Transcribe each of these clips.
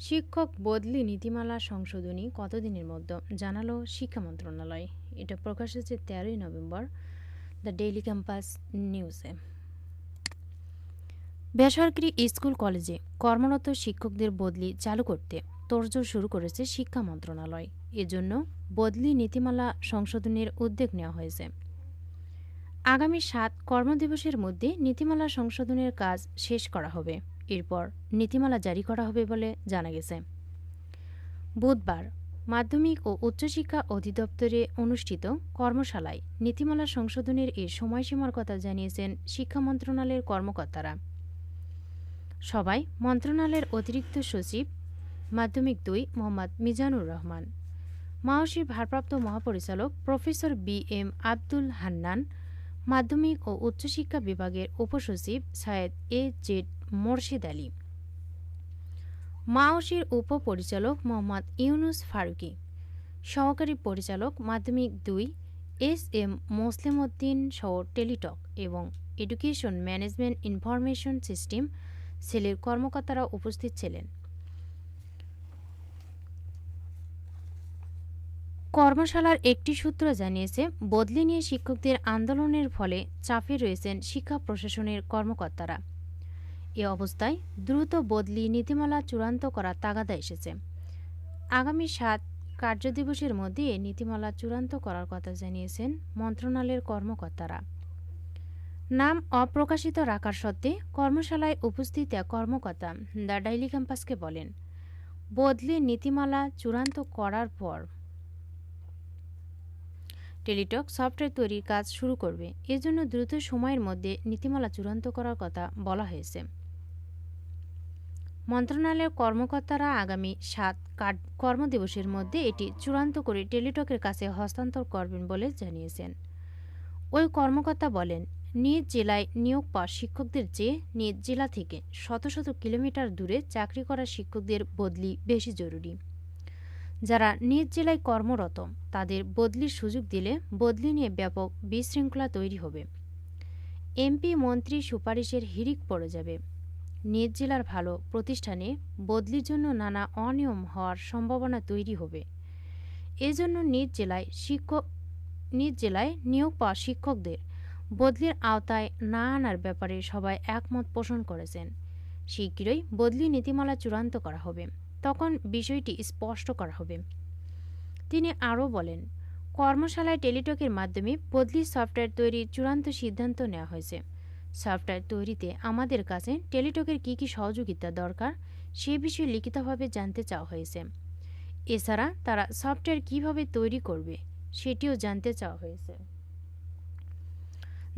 শিক্ষক বদলি নীতিমালা সংশোধনী কতদিনের মধ্যে? জানালো শিক্ষা মন্ত্রণালয়। এটা প্রকাশ হয়েছে তেরোই নভেম্বর, দ্য ডেইলি ক্যাম্পাস নিউজে। বেসরকারি স্কুল কলেজে কর্মরত শিক্ষকদের বদলি চালু করতে তোড়জোড় শুরু করেছে শিক্ষা মন্ত্রণালয়। এজন্য বদলি নীতিমালা সংশোধনের উদ্যোগ নেওয়া হয়েছে। আগামী সাত কর্মদিবসের মধ্যে নীতিমালা সংশোধনের কাজ শেষ করা হবে। এরপর নীতিমালা জারি করা হবে বলে জানা গেছে। বুধবার মাধ্যমিক ও উচ্চশিক্ষা অধিদপ্তরে অনুষ্ঠিত কর্মশালায় নীতিমালা সংশোধনের এ সময়সীমার কথা জানিয়েছেন শিক্ষা মন্ত্রণালয়ের কর্মকর্তারা। সবাই মন্ত্রণালয়ের অতিরিক্ত সচিব মাধ্যমিক দুই মোহাম্মদ মিজানুর রহমান, মাওসির ভারপ্রাপ্ত মহাপরিচালক professor B M Abdul Hannan, মাধ্যমিক ও উচ্চশিক্ষা বিভাগের উপসচিব সায়েদ এ জেড মোরশেদ আলী। মাওসির উপপরিচালক মোহাম্মদ ইউনুস ফারুকি। সহকারী পরিচালক মাধ্যমিক দুই, এস এম মোসলেম উদ্দিন সহ টেলিটক এবং এডুকেশন ম্যানেজমেন্ট ইনফরমেশন সিস্টেম সেলের কর্মকর্তারা উপস্থিত ছিলেন। কর্মশালার একটি সূত্র জানিয়েছে, বদলি নিয়ে শিক্ষকদের আন্দোলনের ফলে চাপে রয়েছেন শিক্ষা প্রশাসনের কর্মকর্তারা। এ অবস্থায় দ্রুত বদলি নীতিমালা চূড়ান্ত করার তাগাদা এসেছে। আগামী সাত কার্যদিবসের মধ্যে নীতিমালা চূড়ান্ত করার কথা জানিয়েছেন মন্ত্রণালয়ের কর্মকর্তারা। নাম অপ্রকাশিত রাখার সত্ত্বে কর্মশালায় উপস্থিত এক কর্মকর্তা দ্য ডাইলি ক্যাম্পাসকে বলেন, বদলি নীতিমালা চূড়ান্ত করার পর টেলিটক সফটওয়্যার তৈরির কাজ শুরু করবে। এজন্য দ্রুত সময়ের মধ্যে নীতিমালা চূড়ান্ত করার কথা বলা হয়েছে। মন্ত্রণালয়ের কর্মকর্তারা আগামী সাত কর্মদিবসের মধ্যে এটি চূড়ান্ত করে টেলিটকের কাছে হস্তান্তর করবেন বলে জানিয়েছেন। ওই কর্মকর্তা বলেন, নিজ জেলায় নিয়োগ পাওয়া শিক্ষকদের চেয়ে নিজ জেলা থেকে শত শত কিলোমিটার দূরে চাকরি করা শিক্ষকদের বদলি বেশি জরুরি। যারা নিজ জেলায় কর্মরত, তাদের বদলির সুযোগ দিলে বদলি নিয়ে ব্যাপক বিশৃঙ্খলা তৈরি হবে। এমপি মন্ত্রী সুপারিশের হিরিক পড়ে যাবে। নিজ জেলার ভালো প্রতিষ্ঠানে বদলির জন্য নানা অনিয়ম হওয়ার সম্ভাবনা তৈরি হবে। এজন্য নিজ জেলায় শিক্ষক নিজ জেলায় নিয়োগ পাওয়া শিক্ষকদের বদলির আওতায় না আনার ব্যাপারে সবাই একমত পোষণ করেছেন। শীঘ্রই বদলি নীতিমালা চূড়ান্ত করা হবে। তখন বিষয়টি স্পষ্ট করা হবে। তিনি আরও বলেন, কর্মশালায় টেলিটকের মাধ্যমে বদলি সফটওয়্যার তৈরির চূড়ান্ত সিদ্ধান্ত নেওয়া হয়েছে। সফটওয়্যার তৈরিতে আমাদের কাছে টেলিটকের কী কী সহযোগিতা দরকার, সে বিষয়ে লিখিতভাবে জানতে চাওয়া হয়েছে। এছাড়া তারা সফটওয়্যার কীভাবে তৈরি করবে, সেটিও জানতে চাওয়া হয়েছে।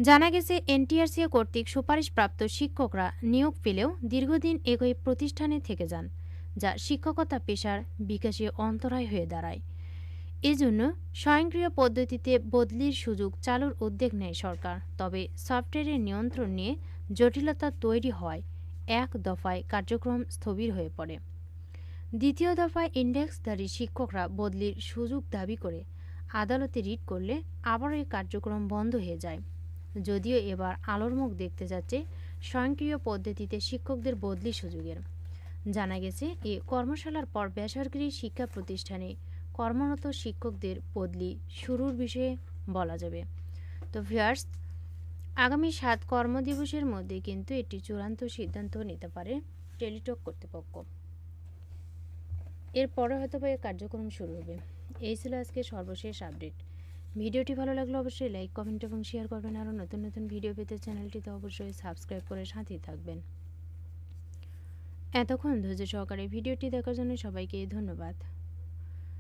জানা গেছে, এনটিআরসি কর্তৃক সুপারিশপ্রাপ্ত শিক্ষকরা নিয়োগ পেলেও দীর্ঘদিন একই প্রতিষ্ঠানে থেকে যান, যা শিক্ষকতা পেশার বিকাশে অন্তরায় হয়ে দাঁড়ায়। এজন্য স্বয়ংক্রিয় পদ্ধতিতে বদলির সুযোগ চালুর উদ্যোগ নেয় সরকার। তবে সফটওয়্যারের নিয়ন্ত্রণ নিয়ে জটিলতা তৈরি হয় এক দফায় কার্যক্রম স্থবির হয়ে পড়ে। দ্বিতীয় দফায় ইন্ডেক্সধারী শিক্ষকরা বদলির সুযোগ দাবি করে আদালতে রিট করলে আবারও এই কার্যক্রম বন্ধ হয়ে যায়। যদিও এবার আলোর মুখ দেখতে যাচ্ছে স্বয়ংক্রিয় পদ্ধতিতে শিক্ষকদের বদলি সুযোগের। জানা গেছে, এ কর্মশালার পর বেসরকারি শিক্ষা প্রতিষ্ঠানে কর্মরত শিক্ষকদের বদলি শুরুর বিষয়ে বলা যাবে। তো ভিয়ার্স আগামী সাত কর্মদিবসের মধ্যে কিন্তু এটি চূড়ান্ত সিদ্ধান্ত নিতে পারে টেলিটক কর্তৃপক্ষ। এরপরে হয়তো বা এর কার্যক্রম শুরু হবে। এই ছিল আজকে সর্বশেষ আপডেট। ভিডিওটি ভালো লাগলে অবশ্যই লাইক, কমেন্ট এবং শেয়ার করবেন। আরও নতুন নতুন ভিডিও পেতে চ্যানেলটিতে অবশ্যই সাবস্ক্রাইব করে সাথেই থাকবেন। এতক্ষণ ধৈর্য সহকারে ভিডিওটি দেখার জন্য সবাইকে ধন্যবাদ।